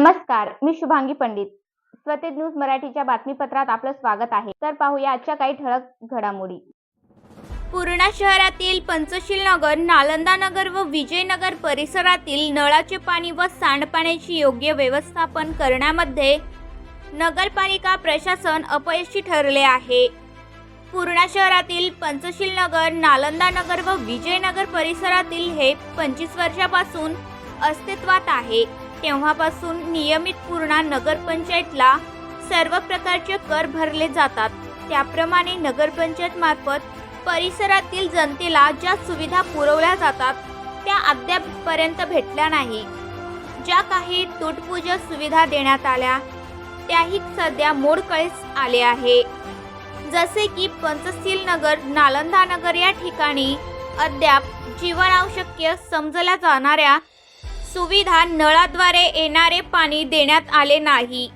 नमस्कार मी शुभांगी पंडित. स्वतेज न्यूज मराठीच्या बातमीपत्रात आपलं स्वागत आहे. तर पाहूया आजच्या काही ठळक घडामोडी. पूर्णा शहरातील पंचशील नगर नालंदा नगर व विजयनगर परिसरातील नळाचे पाणी व सांडपाण्याची योग्य व्यवस्थापन करण्यामध्ये नगरपालिका प्रशासन अपयशी ठरले आहे. पूर्णा शहरातील पंचशील नगर नालंदा नगर व विजयनगर परिसरातील हे पंचवीस वर्षापासून अस्तित्वात आहे. तेव्हापासून नियमित पूर्णा नगरपंचायतला सर्व प्रकारचे कर भरले जातात. त्याप्रमाणे नगरपंचायत मार्फत परिसरातील जनतेला ज्या सुविधा पुरवल्या जातात त्या अद्यापपर्यंत भेटल्या नाही. ज्या काही तुटपुंज सुविधा देण्यात आल्या त्याही सध्या मोडकळीस आले आहे. जसे की पंचशील नगर नालंदा नगर या ठिकाणी अद्याप जीवनावश्यक समजल्या जाणाऱ्या सुविधा नळाद्वारे येणारे पाणी देण्यात आले नाही.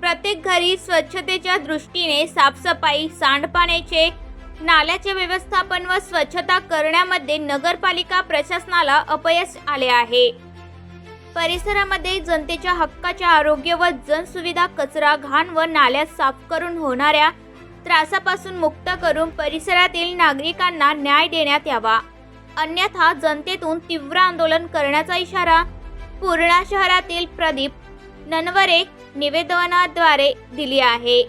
प्रत्येक घरी स्वच्छतेच्या दृष्टीने साफसफाई सांडपाण्याचे नाल्याचे व्यवस्थापन व स्वच्छता करण्यामध्ये नगरपालिका प्रशासनाला अपयश आले आहे. परिसरामध्ये जनतेच्या हक्काच्या आरोग्य व जनसुविधा कचरा घाण व नाल्या साफ करून होणाऱ्या त्रासापासून मुक्त करून परिसरातील नागरिकांना न्याय देण्यात यावा. अन्यथा जनतेतून तीव्र आंदोलन करण्याचा इशारा पूर्णा शहरातील प्रदीप ननवरे निवेदनाद्वारे दिली आहे.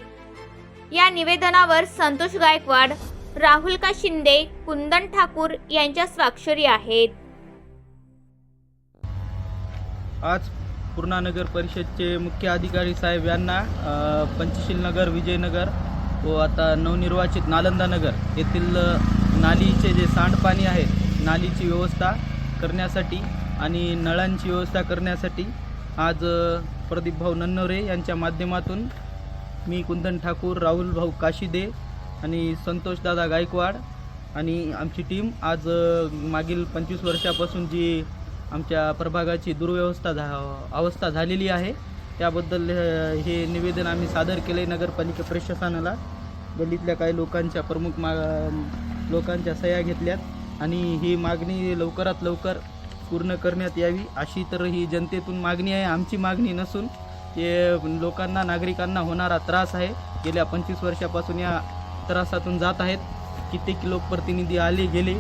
या निवेदनावर संतोष गायकवाड राहुल का शिंदे कुंदन ठाकूर यांच्या स्वाक्षरी आहेत. आज पूर्णा नगर परिषदचे मुख्य अधिकारी साहेब यांना पंचशील नगर विजयनगर व आता नवनिर्वाचित नालंदा नगर येथील नालीचे जे सांडपाणी आहे नालीची व्यवस्था करण्यासाठी आणि नळांची व्यवस्था करण्यासाठी आज प्रदीपभाऊ प्रदीप भाऊ नन्नवरे यांच्या माध्यमातून मी कुंदन ठाकूर राहुल भाऊ काशिदे आणि संतोषदादा गायकवाड आणि आमची टीम आज मागील पंचवीस वर्षापासून जी आमच्या प्रभागाची दुर्व्यवस्था झा अवस्था झालेली आहे त्याबद्दल हे निवेदन आम्ही सादर केले नगरपालिका प्रशासनाला. गल्लीतल्या काही लोकांच्या प्रमुख मा लोकांच्या सह्या घेतल्यात. आणि ही मागणी लवकरात लवकर पूर्ण करण्यात यावी अशी तर ही जनतेतून मागणी आहे आमची मागणी नसून हे लोकांना नागरिकांना होणारा त्रास आहे. गेल्या पंचवीस वर्षापासून या त्रासातून जात आहेत. कित्येक लोकप्रतिनिधी आले गेले.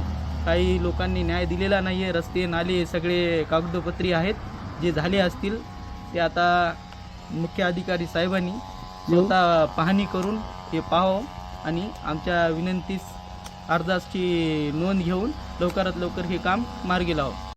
काही लोकांनी न्याय दिलेला नाही आहे रस्ते नाले हे सगळे कागदोपत्री आहेत. जे झाले असतील ते आता मुख्य अधिकारी साहेबांनी स्वतः पाहणी करून हे पाहावं आणि आमच्या विनंतीस अर्जाची नोंद घेऊन लवकरात लवकर हे काम मार्गी लावावं